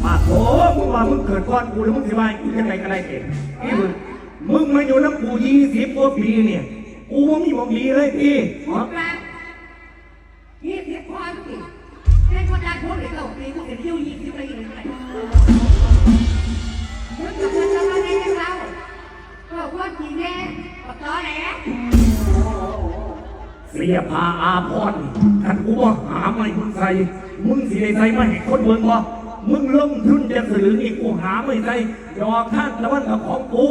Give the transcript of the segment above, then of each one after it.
มาโอ้มึงว่ามึงเกิดก่อนกูแล้วมึงสิว่าให้กูยังไงก็ได้เองนี่มึงมึงมาอยู่น้ำกูยี่สิบกว่าปีเนี่ยกูว่ามีบอกดีเลยพี่หมดแล้วยี่สิบคนสิแค่คนดันพูดเลยเก่าปีกูเห็นยิ้วยี่สิบไปอีกเลยมึงกับมึงจะมาในยังเราก็ว่าจริงแน่ก็ต่อแหละเสียพาอาพรท่านกูว่าหาไม่มึงใส่มึงสิได้ใส่มาให้คนเบิ่งบ่ มึงลงทุนจะสลึงนี่กูหาไม่ใส่ดอกท่านตะวันกับของกู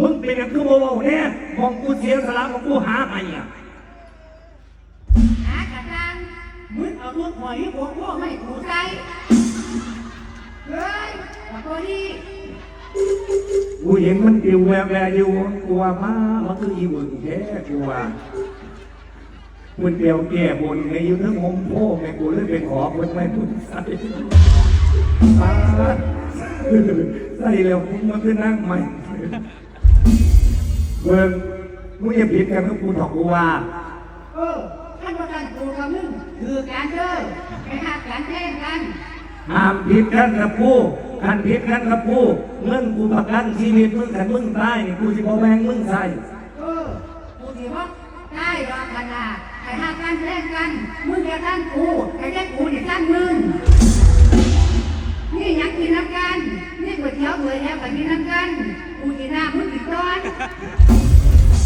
มึงเป็นอย่างคือบ่เว้าแน่มองกูเสียสละของกูหาให้อะหากระตังมึงเอาลูกหอยหัวพวกไม่ถูกใจเฮ้ยขอตัวนี้กูเห็นมันปิวแววแววอยู่กูว่ามามันคืออีหมึงแท้กูว่ามันเปียวแก่บนในอยืนทั้งหมโพแม่กูเลยไปขอคนไม่พูดใส่ มาใส่แล้วมึงมาคือนั่งใหม่เบิ่งมึงอย่าผิดกันกับกูถอกกูว่า เออท่านประธานกูกับมึงคือการเด้อไปหาการแท่งกันห้ามผิดกันกับกูกันผิดกันกับกูเงินกูประกันชีวิตมึงกันมึงตายนี่กูจะบอแบงมึงใส่เออกูสิว่าได้รอขนาดไปหาการแท่งกัน มึงอย่าท่านกูแต่แค่กูเนี่ยท่านมึง กันกูกินน้ามึงอีกตอน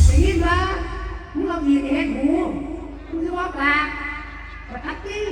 ได้ยินปะมึงลอาดีเห็นหูมึงจะว่าปากประทับที่